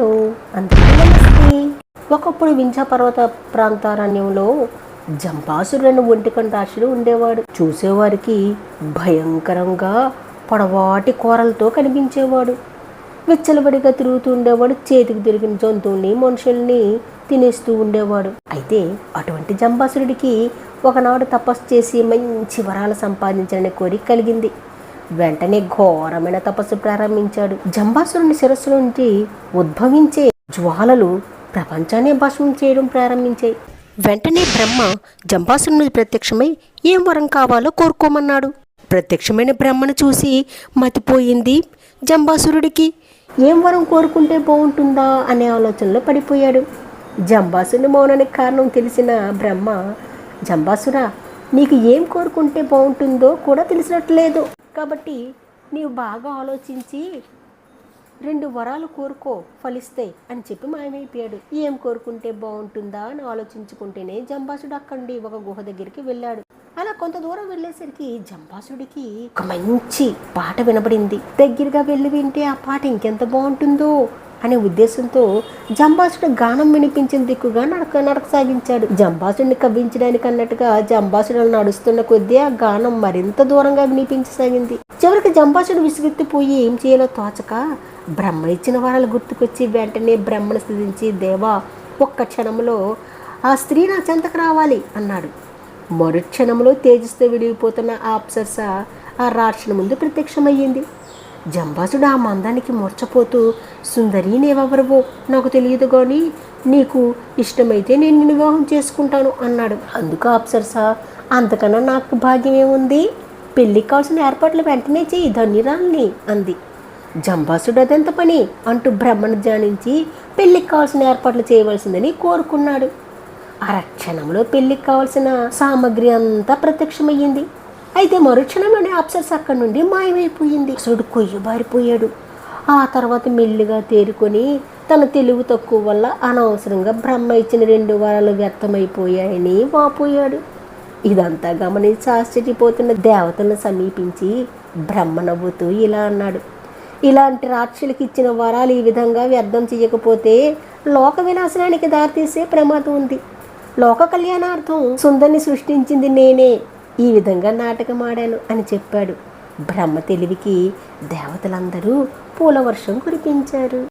Hello అందరికీ నమస్తే. ఒకప్పుడు వింధ్య పర్వత ప్రాంతారణ్యంలో జంపాసురుడు ఒంటికంట రాశులు ఉండేవాడు. చూసేవారికి భయంకరంగా పొడవాటి కూరలతో కనిపించేవాడు. విచ్చలబడిగా తిరుగుతూ ఉండేవాడు. చేతికి దొరికిన జంతువుల్ని మనుషుల్ని తినేస్తూ ఉండేవాడు. అయితే అటువంటి జంబాసురుడికి ఒకనాడు తపస్సు చేసి మంచి వరాలు సంపాదించాలనే కోరిక కలిగింది. వెంటనే ఘోరమైన తపస్సు ప్రారంభించాడు. జంబాసురుని శిరస్సు నుంచి ఉద్భవించే జ్వాలలు ప్రపంచాన్ని భస్మం చేయడం ప్రారంభించాయి. వెంటనే బ్రహ్మ జంబాసురుని ప్రత్యక్షమై ఏం వరం కావాలో కోరుకోమన్నాడు. ప్రత్యక్షమైన బ్రహ్మను చూసి మతిపోయింది జంబాసురుడికి. ఏం వరం కోరుకుంటే బాగుంటుందా అనే ఆలోచనలో పడిపోయాడు. జంబాసుని మౌనానికి కారణం తెలిసిన బ్రహ్మ జంబాసురా నీకు ఏం కోరుకుంటే బాగుంటుందో కూడా తెలిసినట్లేదు కాబట్టి నీవు బాగా ఆలోచించి రెండు వరాలు కోరుకో ఫలిస్తాయి అని చెప్పి మాయమైపోయాడు. ఏం కోరుకుంటే బాగుంటుందా అని ఆలోచించుకుంటేనే జంబాసుడు అక్కడి ఒక గుహ దగ్గరికి వెళ్ళాడు. అలా కొంత దూరం వెళ్ళేసరికి జంబాసుడికి ఒక మంచి పాట వినబడింది. దగ్గరగా వెళ్ళి వింటే ఆ పాట ఇంకెంత బాగుంటుందో అనే ఉద్దేశంతో జంబాసుడు గానం వినిపించిన దిక్కుగా నడక నడక సాగించాడు జంబాసుడిని కవ్వించడానికి అన్నట్టుగా జంబాసుడు నడుస్తున్న కొద్దీ ఆ గానం మరింత దూరంగా వినిపించసాగింది. చివరికి జంబాసుడు విసుగెత్తిపోయి ఏం చేయాలో తోచక బ్రహ్మ ఇచ్చిన వరాలు గుర్తుకొచ్చి వెంటనే బ్రహ్మను స్థితించి దేవా ఒక్క క్షణంలో ఆ స్త్రీ నా చెంతకు రావాలి అన్నాడు. మరుక్షణంలో తేజస్తో విడిగిపోతున్న ఆ అప్సరస ఆ రాక్షణ ముందు ప్రత్యక్షమయ్యింది. జంబాసుడు ఆ మందానికి మూర్చపోతూ సుందరి నేవెవరవో నాకు తెలియదు కానీ నీకు ఇష్టమైతే నేను నిన్ను వివాహం చేసుకుంటాను అన్నాడు. అందుకు అప్సరస అంతకన్నా నాకు భాగ్యం ఏముంది? పెళ్ళికి కావాల్సిన ఏర్పాట్లు వెంటనే చేయి ధన్యురాల్ని అంది. జంబాసుడు అదెంత పని? అంటూ బ్రహ్మను ధ్యానించి పెళ్ళికి కావాల్సిన ఏర్పాట్లు చేయవలసిందని కోరుకున్నాడు. అరక్షణంలో పెళ్ళికి కావాల్సిన సామాగ్రి అంతా ప్రత్యక్షమయ్యింది. అయితే మరుక్షణంలోనే అప్సర్స్ అక్కడి నుండి మాయమైపోయింది. సుడు కొయ్యబారిపోయాడు ఆ తర్వాత మెల్లిగా తేరుకొని తన తెలివి తక్కువ వల్ల అనవసరంగా బ్రహ్మ ఇచ్చిన రెండు వారాలు వ్యర్థమైపోయాయని వాపోయాడు. ఇదంతా గమనించి ఆశ్చర్యపోతున్న దేవతలను సమీపించి బ్రహ్మ నవ్వుతూ ఇలా అన్నాడు. ఇలాంటి రాక్షసులకి ఇచ్చిన వరాలు ఈ విధంగా వ్యర్థం చేయకపోతే లోక వినాశనానికి దారితీసే ప్రమాదం ఉంది. లోక కళ్యాణార్థం సుందరిని సృష్టించింది నేనే. ఈ విధంగా నాటకం ఆడాను అని చెప్పాడు. బ్రహ్మ తెలివికి దేవతలందరూ పూల వర్షం కురిపించారు.